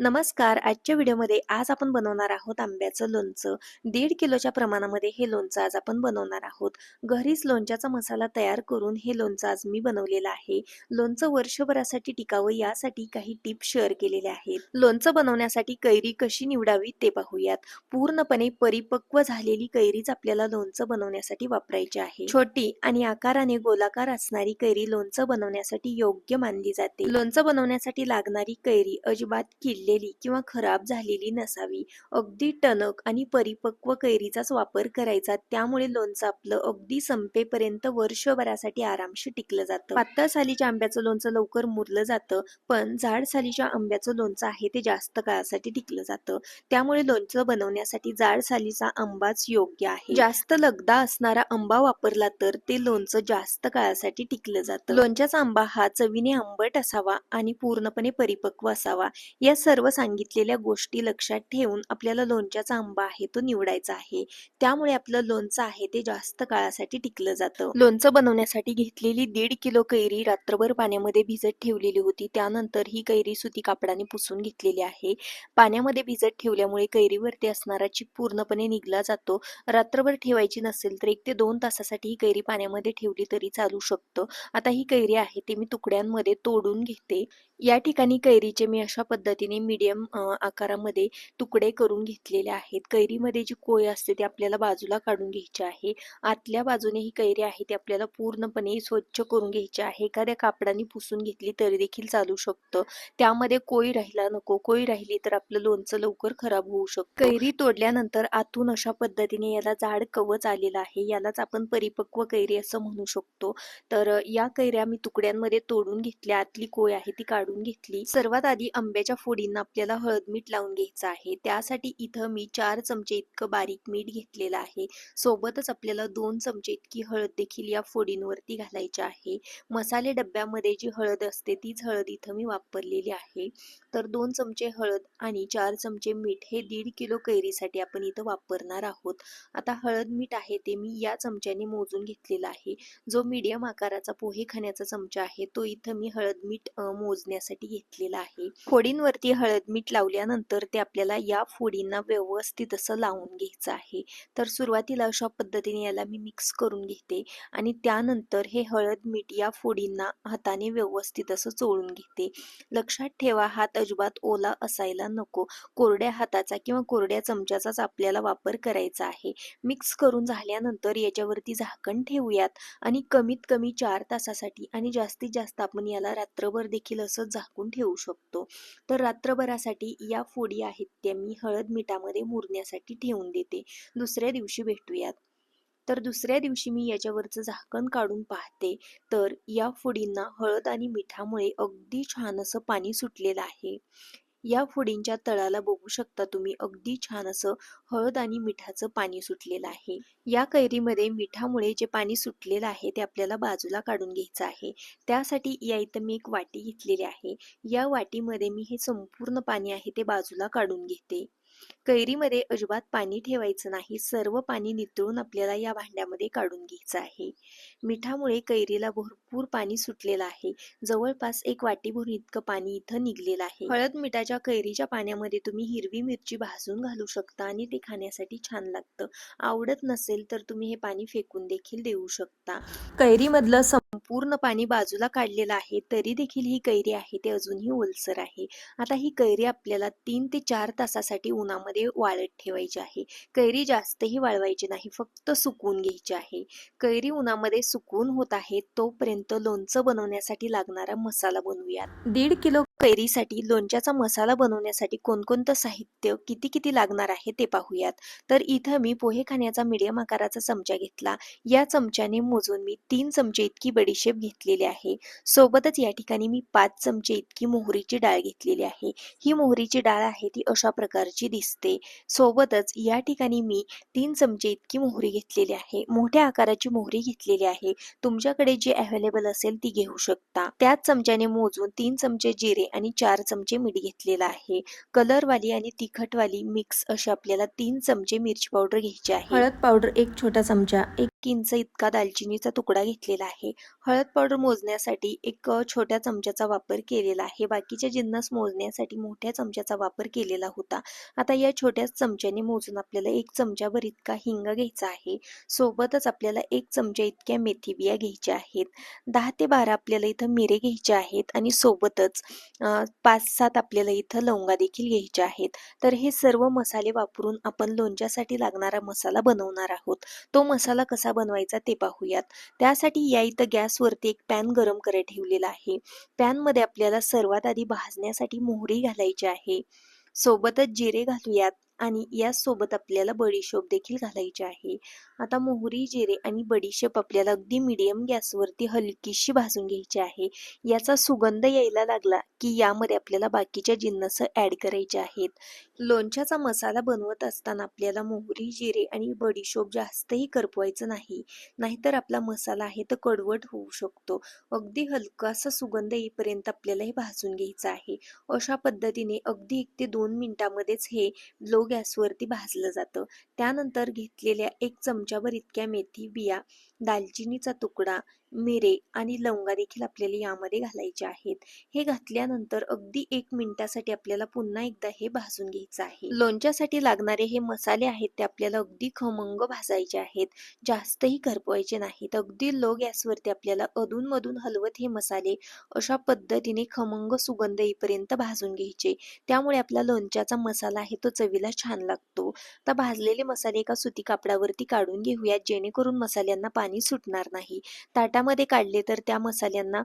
नमस्कार. आजच्या व्हिडिओमध्ये आज आपण बनवणार आहोत आंब्याचं लोणचं. दीड किलोच्या प्रमाणामध्ये हे लोणचं आज आपण बनवणार आहोत. घरीच लोणच्याचा मसाला तयार करून हे लोणचं आज मी बनवलेलं आहे. लोणचं वर्षभरासाठी टिकावं यासाठी काही टिप्स शेअर केलेल्या आहेत. लोणचं बनवण्यासाठी कैरी कशी निवडावी ते पाहूयात. पूर्णपणे परिपक्व झालेली कैरीच आपल्याला लोणचं बनवण्यासाठी वापरायची आहे. छोटी आणि आकाराने गोलाकार असणारी कैरी लोणचं बनवण्यासाठी योग्य मानली जाते. लोणचं बनवण्यासाठी लागणारी कैरी अजिबात किल्ली पडलेली किंवा खराब झालेली नसावी. अगदी टणक आणि परिपक्व कैरीचाच वापर करायचा. त्यामुळे लोणचं आपलं अगदी संपेपर्यंत वर्षभरासाठी आरामशी टिकलं जातं. पातळ सालीच्या आंब्याचं लोणचं लवकर मुरलं जातं पण जाड सालीच्या आंब्याचं लोणचं आहे ते जास्त काळासाठी टिकलं जातं. त्यामुळे लोणचं बनवण्यासाठी जाड सालीचा आंबाच योग्य आहे. जास्त लगदा असणारा आंबा वापरला तर ते लोणचं जास्त काळासाठी टिकलं जातं. लोणच्याचा आंबा हा चवीने आंबट असावा आणि पूर्णपणे परिपक्व असावा. या सर्व सांगितलेल्या गोष्टी लक्षात ठेवून आपल्याला लोणच्याचा आंबा आहे तो निवडायचा आहे. त्यामुळे आपलं लोणचं आहे ते जास्त काळासाठी टिकलं जातं. लोणचं बनवण्यासाठी घेतलेली दीड किलो कैरी रात्रभर पाण्यामध्ये भिजत ठेवलेली होती. त्यानंतर ही कैरी सुती कापडाने पुसून घेतलेली आहे. पाण्यामध्ये भिजत ठेवल्यामुळे कैरीवरती असणारा चिप पूर्णपणे निघला जातो. रात्रभर ठेवायची नसेल तर एक ते दोन तासासाठी ही कैरी पाण्यामध्ये ठेवली तरी चालू शकतं. आता ही कैरी आहे ती मी तुकड्यांमध्ये तोडून घेते. या ठिकाणी कैरीचे मी अशा पद्धतीने मीडियम आकारामध्ये तुकडे करून घेतलेले आहेत. कैरीमध्ये जी कोय असते ती आपल्याला बाजूला काढून घ्यायची आहे. आतल्या बाजूने ही कैरी आहे ती आपल्याला पूर्णपणे स्वच्छ करून घ्यायची आहे. एखाद्या कापडाने पुसून घेतली तरी देखील चालू शकतं. त्यामध्ये कोय राहिला नको. कोळी राहिली तर आपलं लोणचं लवकर खराब होऊ शकतं. कैरी तोडल्यानंतर आतून अशा पद्धतीने याला जाड कवच आलेलं आहे. यालाच आपण परिपक्व कैरी असं म्हणू शकतो. तर या कैऱ्या मी तुकड्यांमध्ये तोडून घेतल्या. आतली कोय आहे ती काढून घेतली. सर्वात आधी आंब्याच्या फोडींना आपल्याला हळद मीठ लावून घ्यायचं आहे. त्यासाठी इथं मी चार चमचे इतकं बारीक मीठ घेतलेलं आहे. सोबतच आपल्याला दोन चमचे इतकी हळद देखील या फोडींवरती घालायची आहे. मसाले डब्यामध्ये जी हळद असते तीच हळद इथं मी वापरलेली आहे. तर दोन चमचे हळद आणि चार चमचे मीठ हे दीड किलो कैरीसाठी आपण इथं वापरणार आहोत. आता हळद मीठ आहे ते मी या चमच्याने मोजून घेतलेला आहे. जो मीडियम आकाराचा पोहे खाण्याचा चमचा आहे तो इथं मी हळद मीठ मोजण्यासाठी घेतलेला आहे. फोडींवरती हळद मीठ लावल्यानंतर ते आपल्याला या फोडींना व्यवस्थित असं लावून घ्यायचं आहे. तर सुरुवातीला अशा पद्धतीने याला मी मिक्स करून घेते आणि त्यानंतर हे हळद मीठ या फोडींना हाताने व्यवस्थित असं चोळून घेते. लक्षात ठेवा हात अजिबात ओला असायला नको. कोरड्या हाताचा किंवा कोरड्या चमच्याचाच आपल्याला वापर करायचा आहे. मिक्स करून झाल्यानंतर याच्यावरती झाकण ठेवूयात आणि कमीत कमी चार तासासाठी आणि जास्तीत जास्त आपण याला रात्रभर देखील असं झाकून ठेवू शकतो. तर रात्रभरासाठी या फोडी आहेत त्या मी हळद मिठामध्ये मुरण्यासाठी ठेवून देते. दुसऱ्या दिवशी भेटूयात. तर दुसऱ्या दिवशी मी याच्यावरचं झाकण काढून पाहते. तर या फोडींना हळद आणि मिठामुळे अगदी छान असं पाणी सुटलेलं आहे. या फोडींच्या तळाला बघू शकता तुम्ही. अगदी छान असं हळद आणि मिठाचं पाणी सुटलेलं आहे. या कैरीमध्ये मिठामुळे जे पाणी सुटलेलं आहे ते आपल्याला बाजूला काढून घ्यायचं आहे. त्यासाठी या इथं मी एक वाटी घेतलेली आहे. या वाटीमध्ये मी हे संपूर्ण पाणी आहे ते बाजूला काढून घेते. कैरीमध्ये अजिबात पाणी ठेवायचं नाही. सर्व पाणी नितळून आपल्याला या भांड्यामध्ये काढून घ्यायचं आहे. मिठामुळे कैरीला भरपूर पाणी सुटलेलं आहे. जवळपास एक वाटीभर इतकं पाणी इथं निघलेलं आहे. हळद मिठाच्या कैरीच्या पाण्यामध्ये तुम्ही हिरवी मिरची भाजून घालू शकता आणि ते खाण्यासाठी छान लागतं. आवडत नसेल तर तुम्ही हे पाणी फेकून देखील देऊ शकता. कैरीमधलं संपूर्ण पाणी बाजूला काढलेलं आहे. तरी देखील ही कैरी आहे. ते अजूनही ओलसर आहे. आता ही कैरी आपल्याला तीन ते चार तासासाठी उन्हामध्ये वाळत ठेवायची आहे. कैरी जास्तही वाळवायची नाही फक्त सुकवून घ्यायची आहे. कैरी उन्हामध्ये सुकून होत आहे तोपर्यंत लोणचं बनवण्यासाठी लागणारा मसाला बनवूयात. दीड किलो कैरीसाठी लोणच्याचा मसाला बनवण्यासाठी कोणकोणतं साहित्य किती किती लागणार आहे ते पाहूयात. तर इथं मी पोहे खाण्याचा मीडियम आकाराचा चमचा घेतला. या चमच्याने मोजून मी तीन चमचे इतकी बडीशेप घेतलेली आहे. सोबतच या ठिकाणी मी पाच चमचे इतकी मोहरीची डाळ घेतलेली आहे. ही मोहरीची डाळ आहे ती अशा प्रकारची दिसते. सोबतच या ठिकाणी मी तीन चमचे इतकी मोहरी घेतलेली आहे. मोठ्या आकाराची मोहरी घेतलेली आहे. तुमच्याकडे जी अवेलेबल असेल ती घेऊ शकता. त्याच चमच्याने मोजून तीन चमचे जिरे आणि चार चमचे मीठ घेतलेलं आहे. कलरवाली आणि तिखटवाली मिक्स अशी आपल्याला तीन चमचे मिरची पावडर घ्यायची आहे. हळद पावडर एक छोटा चमचा एक किंच इतका दालचिनीचा तुकडा घेतलेला आहे. हळद पावडर मोजण्यासाठी एक छोट्या चमच्याचा वापर केलेला आहे. बाकीचे जिन्नस मोजण्यासाठी मोठ्या चमच्याचा वापर केलेला होता. आता या छोट्या चमच्याने मोजून आपल्याला एक चमच्याभर इतका हिंग घ्यायचा आहे. सोबतच आपल्याला एक चमचा इतक्या मेथी बिया घ्यायच्या आहेत. दहा ते बारा आपल्याला इथं मिरे घ्यायचे आहेत आणि सोबतच पाच सात आपल्याला इथं लवंगा देखील घ्यायच्या आहेत. तर हे सर्व मसाले वापरून आपण लोणच्यासाठी लागणारा मसाला बनवणार आहोत. तो मसाला कसा बनवायचा ते पाहूयात. त्यासाठी या इथं गॅसवरती एक पॅन गरम करत ठेवलेला आहे. पॅनमध्ये आपल्याला सर्वात आधी भाजण्यासाठी मोहरी घालायची आहे. सोबतच जिरे घालूयात. आणि यासोबत आपल्याला बडीशोप देखील घालायची आहे. आता मोहरी जिरे आणि बडीशेप आपल्याला अगदी मिडियम गॅसवरती हलकीशी भाजून घ्यायची आहे. याचा सुगंध यायला लागला की यामध्ये आपल्याला बाकीच्या जिन्नस ऍड करायचे आहेत. लोणच्याचा मसाला बनवत असताना आपल्याला मोहरी जिरे आणि बडीशोप जास्तही करपवायचं नाही. नाहीतर आपला मसाला आहे तर कडवट होऊ शकतो. अगदी हलकासा सुगंध येईपर्यंत आपल्याला हे भाजून घ्यायचं आहे. अशा पद्धतीने अगदी एक ते दोन मिनिटामध्येच हे लो गॅसवरती भाजलं जातं. त्यानंतर घेतलेल्या एक चमच्याभर इतक्या मेथी बिया दालचिनीचा तुकडा मिरे आणि लवंगा देखील आपल्याला यामध्ये घालायचे आहेत. हे घातल्यानंतर अगदी एक मिनिटासाठी आपल्याला पुन्हा एकदा हे भाजून घ्यायचं आहे. लोणच्यासाठी लागणारे हे मसाले आहेत ते आपल्याला अगदी खमंग भाजायचे आहेत. जास्तही करपवायचे नाहीत. अगदी लो गॅसवरती आपल्याला अधूनमधून हलवत हे मसाले अशा पद्धतीने खमंग सुगंध येईपर्यंत भाजून घ्यायचे. त्यामुळे आपला लोणच्याचा मसाला आहे तो चवीला छान लागतो. आता भाजलेले मसाले एका सुती कापडावरती काढून घेऊयात जेणेकरून मसाल्यांना पाणी सुटणार नाही. ताटा ताटामध्ये काढले तर त्या मसाल्यांना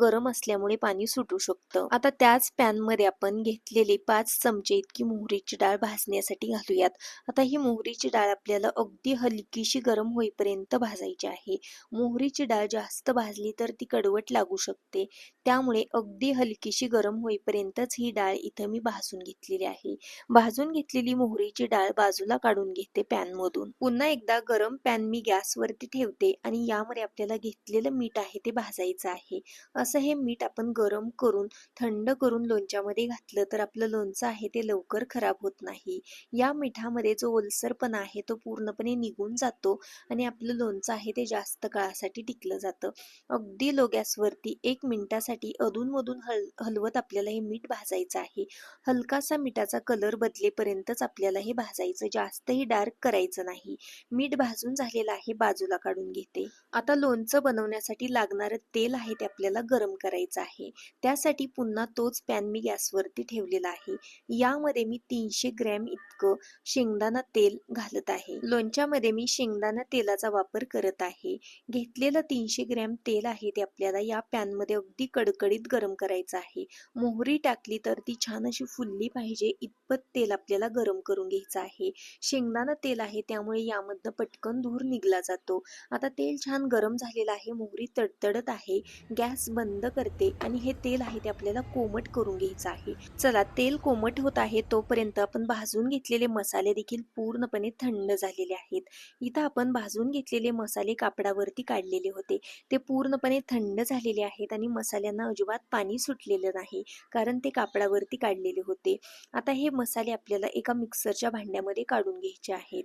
गरम असल्यामुळे पाणी सुटू शकतं. आता त्याच पॅनमध्ये आपण घेतलेले पाच चमचे इतकी मोहरीची डाळ भाजण्यासाठी घालूयात. आता ही मोहरीची डाळ आपल्याला अगदी हलकीशी गरम होईपर्यंत भाजायची आहे. मोहरीची डाळ जास्त भाजली तर ती कडवट लागू शकते. त्यामुळे अगदी हलकीशी गरम होईपर्यंतच ही डाळ इथं मी भाजून घेतलेली आहे. भाजून घेतलेली मोहरीची डाळ बाजूला काढून घेते पॅन मधून. पुन्हा एकदा गरम पॅन मी गॅसवरती ठेवते आणि यामध्ये आपल्याला घेत घातलेलं मीठ आहे ते भाजायचं आहे. असं हे मीठ आपण गरम करून थंड करून लोणच्यामध्ये घातलं तर आपलं लोणचं आहे ते लवकर खराब होत नाही. या मिठामध्ये जो ओलसरपणा आहे तो पूर्णपणे निघून जातो आणि आपलं लोणचं आहे ते जास्त काळासाठी टिकलं जातं. अगदी लो गॅसवरती एक मिनिटासाठी अधूनमधून हल हलवत आपल्याला हे मीठ भाजायचं आहे. हलकासा मिठाचा कलर बदलेपर्यंतच आपल्याला हे भाजायचं जास्तही डार्क करायचं नाही. मीठ भाजून झालेलं आहे बाजूला काढून घेते. आता लोणचं बनवण्यासाठी लागणारं तेल आहे ते आपल्याला गरम करायचं आहे. त्यासाठी पुन्हा तोच पॅन मी गॅसवरती ठेवलेला आहे. यामध्ये मी तीनशे ग्रॅम इतकं शेंगदाणा तेल घालत आहे. लोणच्यामध्ये मी शेंगदाणा तेलाचा वापर करत आहे. घेतलेलं तीनशे ग्रॅम तेल आहे ते आपल्याला या पॅनमध्ये अगदी कडकडीत गरम करायचं आहे. मोहरी टाकली तर ती छान अशी फुलली पाहिजे इतपत तेल आपल्याला गरम करून घ्यायचं आहे. शेंगदाणा तेल आहे त्यामुळे यामधनं पटकन धूर निघला जातो. आता तेल छान गरम झालेलं आहे. मोहरी तडतडत आहे गॅस बंद करते आणि हे तेल आहे ते आपल्याला कोमट करून घ्यायचं आहे. चला तेल कोमट होत आहे तोपर्यंत आपण भाजून घेतलेले मसाले देखील पूर्णपणे थंड झालेले आहेत. इथं आपण भाजून घेतलेले मसाले कापडावरती काढलेले होते. ते पूर्णपणे थंड झालेले आहेत आणि मसाल्यांना अजिबात पाणी सुटलेलं नाही कारण ते कापडावरती काढलेले होते. आता हे मसाले आपल्याला एका मिक्सरच्या भांड्यामध्ये काढून घ्यायचे आहेत.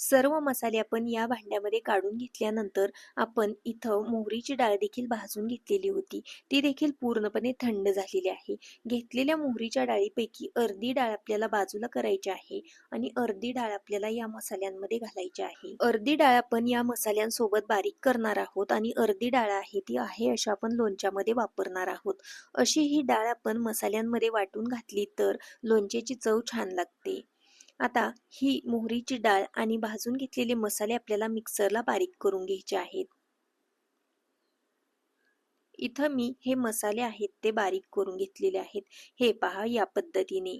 सर्व मसाले आपण या भांड्यामध्ये काढून घेतल्यानंतर आपण इथं मोहरीची डाळ देखील भाजून घेतलेली होती. ती देखील पूर्णपणे थंड झालेली आहे. घेतलेल्या मोहरीच्या डाळीपैकी अर्धी डाळ आपल्याला बाजूला करायची आहे आणि अर्धी डाळ आपल्याला या मसाल्यांमध्ये घालायची आहे. अर्धी डाळ आपण या मसाल्यांसोबत बारीक करणार आहोत आणि अर्धी डाळ आहे ती आहे अशा आपण लोणच्यामध्ये वापरणार आहोत. अशी ही डाळ आपण मसाल्यांमध्ये वाटून घातली तर लोणच्याची चव छान लागते. आता ही मोहरीची डाळ आणि भाजून घेतलेले मसाले आपल्याला मिक्सरला बारीक करून घ्यायचे आहेत. इथं मी हे मसाले आहेत ते बारीक करून घेतलेले आहेत. हे पहा या पद्धतीने.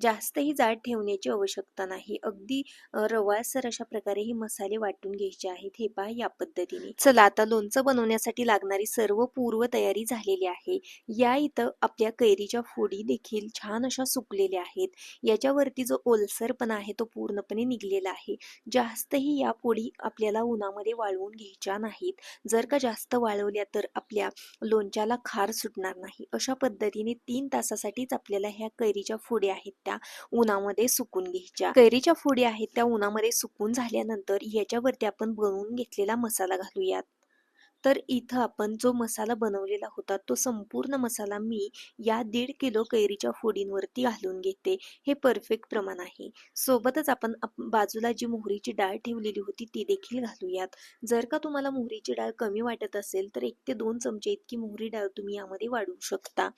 जास्तही जाड ठेवण्याची आवश्यकता नाही. अगदी अ, रवाळसर अशा प्रकारे हे मसाले वाटून घ्यायचे आहेत. हे पहा या पद्धतीने. चला आता लोणचं बनवण्यासाठी लागणारी सर्व पूर्व तयारी झालेली आहे. या इथं आपल्या कैरीच्या फोडी देखील छान अशा सुकलेल्या आहेत. याच्यावरती जो ओलसरपणा आहे तो पूर्णपणे निघलेला आहे. जास्तही या फोडी आपल्याला उन्हामध्ये वाळवून घ्यायच्या नाहीत. जर का जास्त वाळवल्या तर आपल्या लोणच्याला खार सुटणार नाही. अशा पद्धतीने तीन तासासाठीच आपल्याला ह्या कैरीच्या फोडी आहेत. त्या उन्हामध्ये सुकून घ्यायच्या. कैरीच्या फोडी आहेत त्या उन्हामध्ये सुकून झाल्यानंतर याच्यावरती आपण बनवून घेतलेला मसाला घालूयात. तर इथं आपण जो मसाला बनवलेला होता तो संपूर्ण मसाला मी या दीड किलो कैरीच्या फोडींवरती घालून घेते. हे परफेक्ट प्रमाण आहे. सोबतच आपण बाजूला जी मोहरीची डाळ ठेवलेली होती ती देखील घालूयात. जर का तुम्हाला मोहरीची डाळ कमी वाटत असेल तर एक ते दोन चमचे इतकी मोहरी डाळ तुम्ही यामध्ये वाढवू शकता.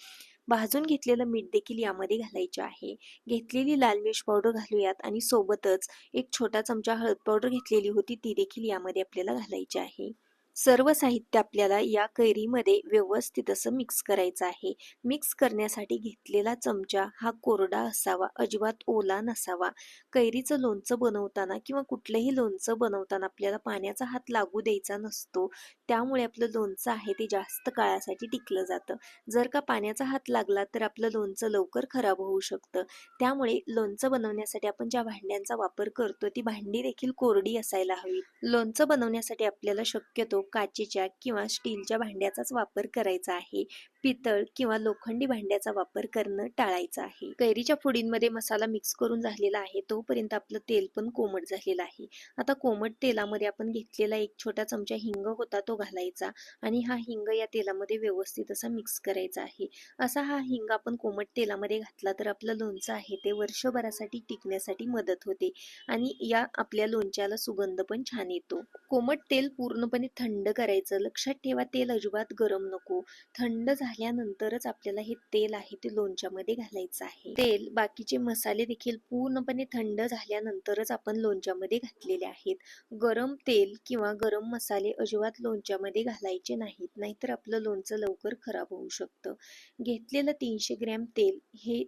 भाजून घेतलेलं मीठ देखील यामध्ये घालायचे आहे. घेतलेली लाल मिरच पावडर घालूयात आणि सोबतच एक छोटा चमचा हळद पावडर घेतलेली होती ती देखील यामध्ये आपल्याला घालायची आहे. सर्व साहित्य आपल्याला या कैरीमध्ये व्यवस्थित असं मिक्स करायचं आहे. मिक्स करण्यासाठी घेतलेला चमचा हा कोरडा असावा अजिबात ओला नसावा. कैरीचं लोणचं बनवताना किंवा कुठलंही लोणचं बनवताना आपल्याला पाण्याचा हात लागू द्यायचा नसतो. त्यामुळे आपलं लोणचं आहे ते जास्त काळासाठी टिकलं जातं. जर का पाण्याचा हात लागला तर आपलं लोणचं लवकर खराब होऊ शकतं. त्यामुळे लोणचं बनवण्यासाठी आपण ज्या भांड्यांचा वापर करतो ती भांडी देखील कोरडी असायला हवी. लोणचं बनवण्यासाठी आपल्याला शक्यतो काचेच्या किंवा स्टीलच्या भांड्याचाच वापर करायचा आहे. पितळ किंवा लोखंडी भांड्याचा वापर करणं टाळायचं आहे. कैरीच्या फोडींमध्ये मसाला मिक्स करून झालेला आहे तोपर्यंत आपलं तेल पण कोमट झालेलं आहे. आता कोमट तेलामध्ये आपण घेतलेला एक छोटा चमचा हिंग होता तो घालायचा आणि हा हिंग या तेलामध्ये व्यवस्थित असा मिक्स करायचा आहे. असा हा हिंग आपण कोमट तेलामध्ये घातला तर आपलं लोणचं आहे ते वर्षभरासाठी टिकण्यासाठी मदत होते आणि या आपल्या लोणच्याला सुगंध पण छान येतो. कोमट तेल पूर्णपणे थंड करायचं. लक्षात ठेवा तेल अजिबात गरम नको. थंड झालं झाल्यानंतरच आपल्याला हे तेल आहे ते लोणच्यामध्ये घालायचं आहे. तेल बाकीचे मसाले देखील पूर्णपणे थंड झाल्यानंतरच आपण लोणच्यामध्ये घातलेले आहेत. गरम तेल किंवा गरम मसाले अजिबात लोणच्यामध्ये घालायचे नाहीत नाहीतर आपलं लोणचं लवकर खराब होऊ शकतं. घेतलेलं तीनशे ग्रॅम तेल हे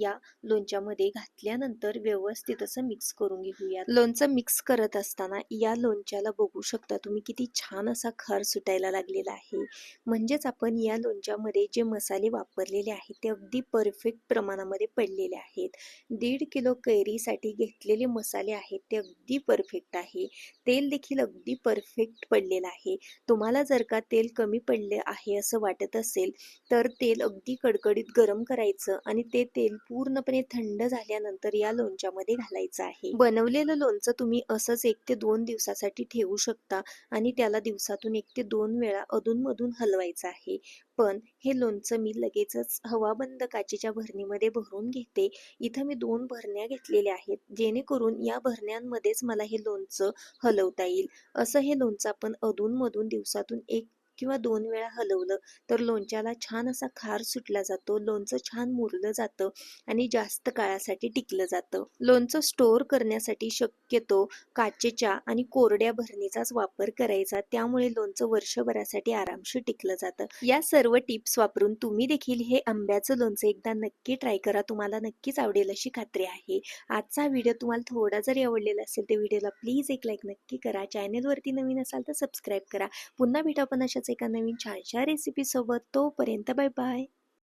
या लोणच्यामध्ये घातल्यानंतर व्यवस्थित असं मिक्स करून घेऊया लोणचं मिक्स करत असताना या लोणच्याला बघू शकता तुम्ही किती छान असा खर सुटायला लागलेला आहे. म्हणजेच आपण या लोणच्यामध्ये मध्ये जे मसाले वापरलेले आहेत ते अगदी परफेक्ट प्रमाणामध्ये पडलेले आहेत. दीड किलो कैरीसाठी घेतलेले मसाले आहेत ते अगदी परफेक्ट आहे. तेल देखील अगदी परफेक्ट पडलेलं आहे. तुम्हाला जर का तेल कमी पडले आहे असं वाटत असेल तर तेल अगदी कडकडीत गरम करायचं आणि ते तेल पूर्णपणे थंड झाल्यानंतर या लोणच्यामध्ये घालायचं आहे. बनवलेलं लोणचं तुम्ही असंच एक ते दोन दिवसासाठी ठेवू शकता आणि त्याला दिवसातून एक ते दोन वेळा अधूनमधून हलवायचं आहे. पण हे लोणचं मी लगेचच हवाबंद काचेच्या भरणीमध्ये भरून घेते. इथं मी दोन भरण्या घेतलेल्या आहेत जेणेकरून या भरण्यांमध्येच मला हे लोणचं हलवता येईल. असं हे लोणचं आपण अधूनमधून दिवसातून एक किंवा दोन वेळा हलवलं तर लोणच्याला छान असा खार सुटला जातो. लोणचं छान मुरलं जातं आणि जास्त काळासाठी टिकलं जातं. लोणचं स्टोअर करण्यासाठी शक्यतो काचेच्या आणि कोरड्या भरणीचाच वापर करायचा. त्यामुळे लोणचं वर्षभरासाठी आरामशीर टिकलं जातं. या सर्व टिप्स वापरून तुम्ही देखील हे आंब्याचं लोणचं एकदा नक्की ट्राय करा. तुम्हाला नक्कीच आवडेल अशी खात्री आहे. आजचा व्हिडिओ तुम्हाला थोडा जरी आवडलेला असेल तर व्हिडिओला प्लीज एक लाईक नक्की करा. चॅनेलवरती नवीन असाल तर सबस्क्राईब करा. पुन्हा भेटा पण अशाच एका नवीन छानशा रेसिपी सोबत तोपर्यंत बाय बाय